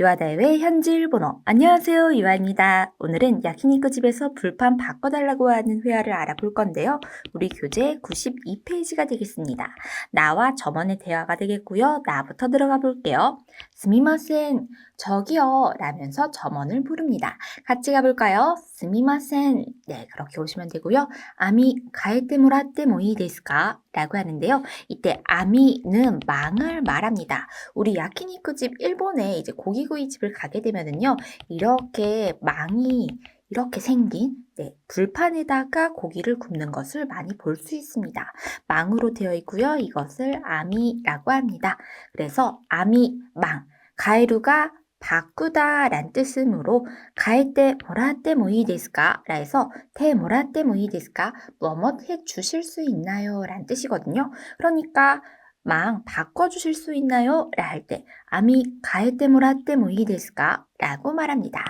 유아다의 현지 일본어. 안녕하세요. 유아입니다. 오늘은 야키니크 집에서 불판 바꿔달라고 하는 회화를 알아볼 건데요. 우리 교재 92페이지가 되겠습니다. 나와 점원의 대화가 되겠고요. 나부터 들어가 볼게요. 스미마센, 저기요. 라면서 점원을 부릅니다. 같이 가볼까요? 스미마센. 네, 그렇게 오시면 되고요. 아미, 가에테 모라떼 모이 데스까? 라고 하는데요. 이때 아미는 망을 말합니다. 우리 야키니크 집 일본에 이제 고기구이 집을 가게 되면은요. 이렇게 망이 이렇게 생긴 네, 불판에다가 고기를 굽는 것을 많이 볼 수 있습니다. 망으로 되어 있고요. 이것을 아미라고 합니다. 그래서 아미, 망, 가에루가 바꾸다 란 뜻이므로 가에때 뭐라때 모이 데스까? 라 해서 테 뭐라때 모이 데스까? 뭐뭇 해 주실 수 있나요? 란 뜻이거든요. 그러니까 망 바꿔주실 수 있나요? 라 할 때 아미 가에때 모라때 모이 데스까? 라고 말합니다.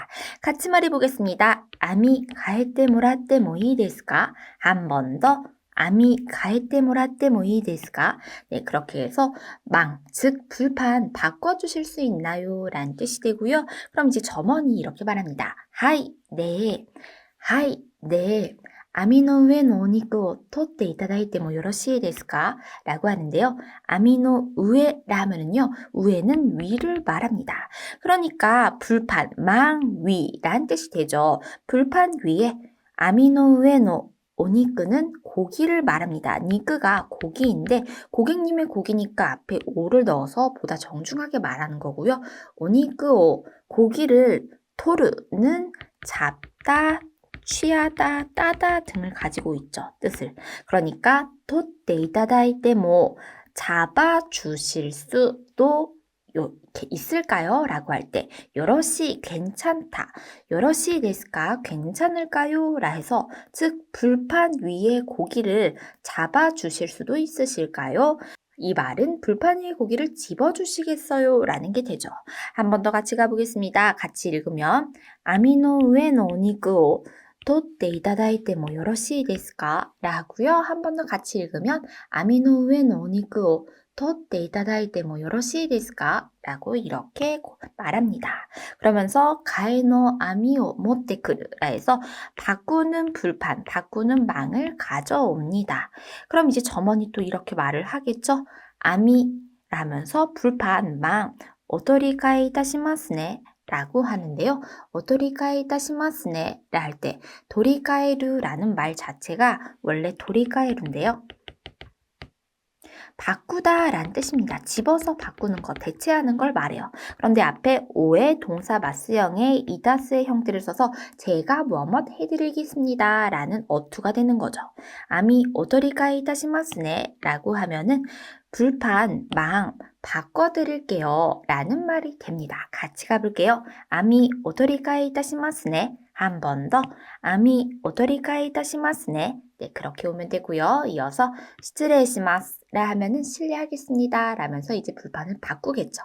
같이 말해보겠습니다. 아미 가에때 모라때 모이 데스까? 한 번 더. 아미 가에떼 모라떼 모이 데스가 네, 그렇게 해서 망, 즉 불판 바꿔주실 수 있나요? 라는 뜻이 되고요. 그럼 이제 점원이 이렇게 말합니다. 하이, 네, 하이, 네. 아미노우에 노니쿠 토떼 이다다이 때모 요러시에 데스까? 라고 하는데요. 아미노 우에라면은요. 우에는 위를 말합니다. 그러니까 불판, 망, 위란 뜻이 되죠. 불판 위에 아미노 우에노 오니끄는 고기를 말합니다. 니끄가 고기인데 고객님의 고기니까 앞에 오를 넣어서 보다 정중하게 말하는 거고요. 오니끄오 고기를 토르는 잡다, 취하다, 따다 등을 가지고 있죠. 뜻을. 그러니까 토데이다다이 때뭐 잡아 주실 수도 이렇게 있을까요? 라고 할 때 여럿이 괜찮다. 여럿이 데스까? 괜찮을까요? 라 해서 즉 불판 위에 고기를 잡아 주실 수도 있으실까요? 이 말은 불판 위에 고기를 집어 주시겠어요? 라는 게 되죠. 한 번 더 같이 가보겠습니다. 같이 읽으면 아미노 우에노 오니쿠오 取っていただいてもよろしいですか 라고요. 한 번 더 같이 읽으면 網の上のお肉を 取っていただいてもよろしいですか 라고 이렇게 말합니다. 그러면서 가에노 아미오 모테크르라 해서 바꾸는 불판, 바꾸는 망을 가져옵니다. 그럼 이제 점원이 또 이렇게 말을 하겠죠? 아미라면서 불판, 망, 오토리카이 타시마스네 라고 하는데요. 오토리카이 타시마스네 라 할 때 도리카에루라는 말 자체가 원래 도리카에루인데요. 바꾸다 란 뜻입니다. 집어서 바꾸는 것, 대체하는 걸 말해요. 그런데 앞에 오의 동사 마스형의 이다스의 형태를 써서 제가 뭐뭇 해드리겠습니다 라는 어투가 되는 거죠. 아미 오토리카이 타시마스네 라고 하면은 불판, 망, 바꿔드릴게요. 라는 말이 됩니다. 같이 가볼게요. 아미 오토리카이 타시마스네. 한 번 더. 아미 오토리카이 타시마스네. 네, 그렇게 오면 되고요. 이어서 스트레시마스 라 하면은 실례하겠습니다. 라면서 이제 불판을 바꾸겠죠.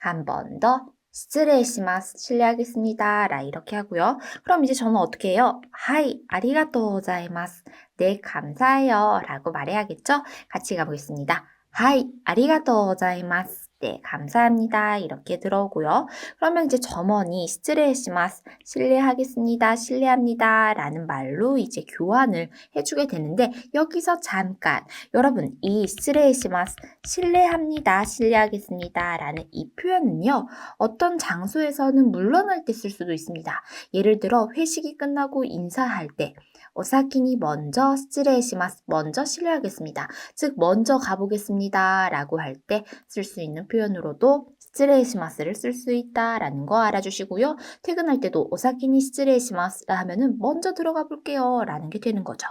한 번 더. 스트레시마스 실례하겠습니다. 라 이렇게 하고요. 그럼 이제 저는 어떻게 해요? 하이 아리가또 고자이마스. 네, 감사해요. 라고 말해야겠죠? 같이 가보겠습니다. 하이, 아리가또 고자이마스. 네, 감사합니다. 이렇게 들어오고요. 그러면 이제 점원이 스트레시마스, 실례하겠습니다, 실례합니다. 라는 말로 이제 교환을 해주게 되는데 여기서 잠깐 여러분 이 스트레시마스, 실례합니다, 실례하겠습니다. 라는 이 표현은요. 어떤 장소에서는 물러날 때 쓸 수도 있습니다. 예를 들어 회식이 끝나고 인사할 때 오사키니 먼저 스트레시마스 먼저 실례하겠습니다. 즉 먼저 가보겠습니다 라고 할 때 쓸 수 있는 표현으로도 스트레시마스를 쓸 수 있다라는 거 알아주시고요. 퇴근할 때도 오사키니 스트레시마스라 하면은 먼저 들어가 볼게요 라는 게 되는 거죠.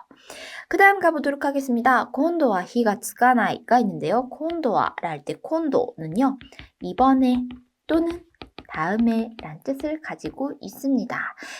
그 다음 가보도록 하겠습니다. 콘도와 히가 츠가나이가 있는데요. 콘도와라 할 때 콘도는요. 이번에 또는 다음에 란 뜻을 가지고 있습니다.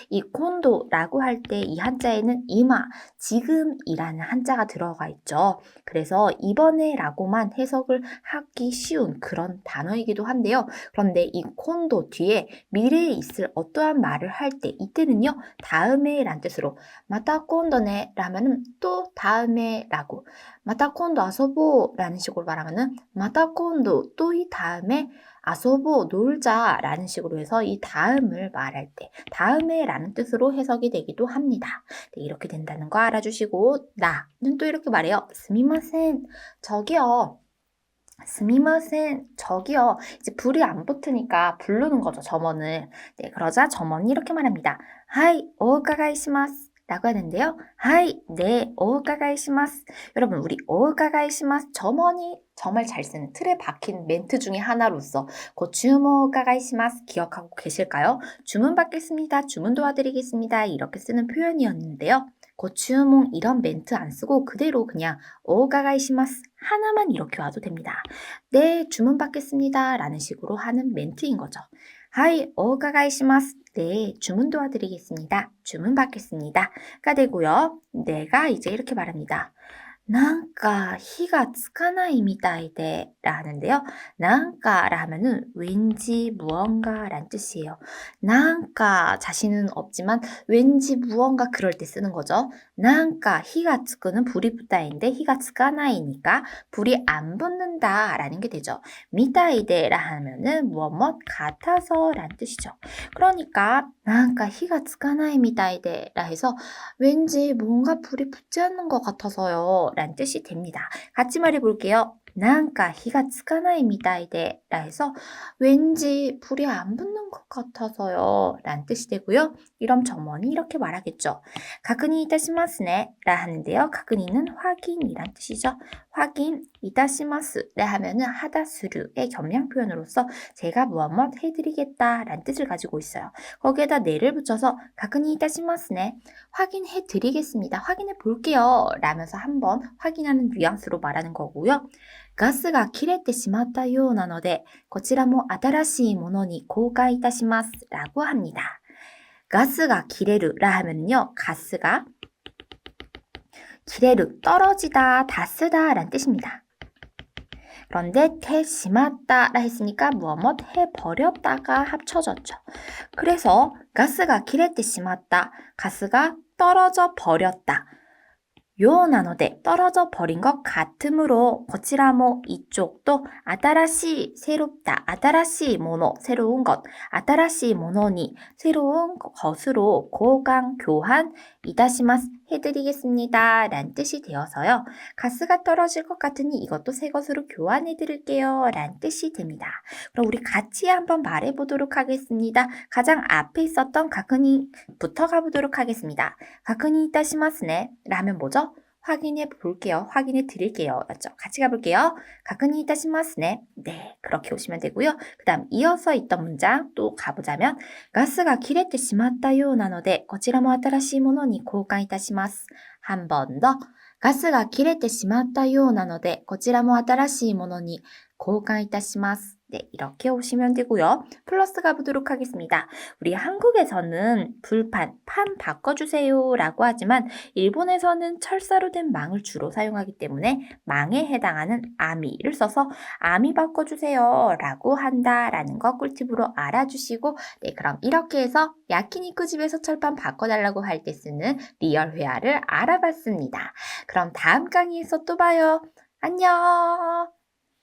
이 콘도라고 할 때 이 한자에는 이마, 지금이라는 한자가 들어가 있죠. 그래서 이번에 라고만 해석을 하기 쉬운 그런 단어이기도 한데요. 그런데 이 콘도 뒤에 미래에 있을 어떠한 말을 할 때 이때는요. 다음에 란 뜻으로 마타 콘도네 라면은 또 다음에 라고 마타 콘도 아서보 라는 식으로 말하면은 마타 콘도 또 이 다음에 아소보 놀자 라는 식으로 해서 이 다음을 말할 때 다음에 라는 뜻으로 해석이 되기도 합니다. 네, 이렇게 된다는 거 알아주시고 나는 또 이렇게 말해요. 스미마센 저기요. 스미마센 저기요. 이제 불이 안 붙으니까 부르는 거죠. 점원을. 네, 그러자 점원이 이렇게 말합니다. 하이 오가가이시마스 라고 하는데요. 하이 네 오가가이시마스 여러분 우리 오가가이시마스 점원이 정말 잘 쓰는 틀에 박힌 멘트 중에 하나로서 고 주모가가이시마스 기억하고 계실까요? 주문 받겠습니다. 주문 도와드리겠습니다. 이렇게 쓰는 표현이었는데요. 고 주몽 이런 멘트 안 쓰고 그대로 그냥 오가가이시마스 하나만 이렇게 와도 됩니다. 네, 주문 받겠습니다. 라는 식으로 하는 멘트인 거죠. 하이, 오가가이시마스. 네, 주문 도와드리겠습니다. 주문 받겠습니다. 가 되고요. 내가 이제 이렇게 말합니다. 난가 히가 츠카나이 미다이데 라는데요. 난가라면은 왠지 무언가란 뜻이에요. 난가 자신은 없지만 왠지 무언가 그럴 때 쓰는 거죠. 난가 히가 츠크는 불이 붙다인데 히가 츠카나이니까 불이 안 붙는다라는 게 되죠. 미다이데라면은 무엇 같아서란 뜻이죠. 그러니까 난가 히가 츠카나이 미다이데라 해서 왠지 뭔가 불이 붙지 않는 것 같아서요. 란 뜻이 됩니다. 같이 말해 볼게요. 난가 히가 츠가나이 미다이데 라해서 왠지 불이 안 붙는 것 같아서요 란 뜻이 되고요. 이런 정원이 이렇게 말하겠죠. 가근이 이다시마스네 라 하는데요. 가근이는 확인이란 뜻이죠. 확인 이다시마스 라 하면은 하다스류의 겸양 표현으로서 제가 무엇뭇 해드리겠다 란 뜻을 가지고 있어요. 거기에다 네를 붙여서 가근이 이다시마스네 확인해드리겠습니다. 확인해 볼게요 라면서 한번 확인하는 뉘앙스로 말하는 거고요. 가스가 切れてしまったようなので、こちらも新しいものに交換いたします。라고 합니다. 가스가 切れる라 하면요. 가스가 切れる 떨어지다, 다 쓰다 란 뜻입니다. 그런데 태しまった라 했으니까 무엇 무엇 해버렸다가 합쳐졌죠. 그래서 가스가 切れてしまった, 가스가 떨어져 버렸다. 요 나노데 떨어져 버린 것 같으므로 거치라모 이쪽도 아다라시 새롭다. 아다라시 모노 새로운 것. 아다라시 모노니 새로운 것으로 고강 교환 이다시마스 해드리겠습니다. 란 뜻이 되어서요. 가스가 떨어질 것 같으니 이것도 새 것으로 교환해 드릴게요. 란 뜻이 됩니다. 그럼 우리 같이 한번 말해 보도록 하겠습니다. 가장 앞에 있었던 가크니부터 가보도록 하겠습니다. 가크니 이다시마스네. 라면 뭐죠? 확인해 볼게요. 확인해 드릴게요. 맞죠? 같이 가볼게요. 가끔이 이타시마스네. 네, 그렇게 오시면 되고요. 그 다음 이어서 있던 문장 또 가보자면 가스가 切れてしまったようなのでこちらも新しいものに交換いたします。한 번 더. 가스가 切れてしまったようなのでこちらも新しいものに交換いたします。 네, 이렇게 오시면 되고요. 플러스 가보도록 하겠습니다. 우리 한국에서는 불판, 판 바꿔주세요 라고 하지만 일본에서는 철사로 된 망을 주로 사용하기 때문에 망에 해당하는 아미를 써서 아미 바꿔주세요 라고 한다라는 거 꿀팁으로 알아주시고 네, 그럼 이렇게 해서 야키니쿠 집에서 철판 바꿔달라고 할 때 쓰는 리얼 회화를 알아봤습니다. 그럼 다음 강의에서 또 봐요. 안녕!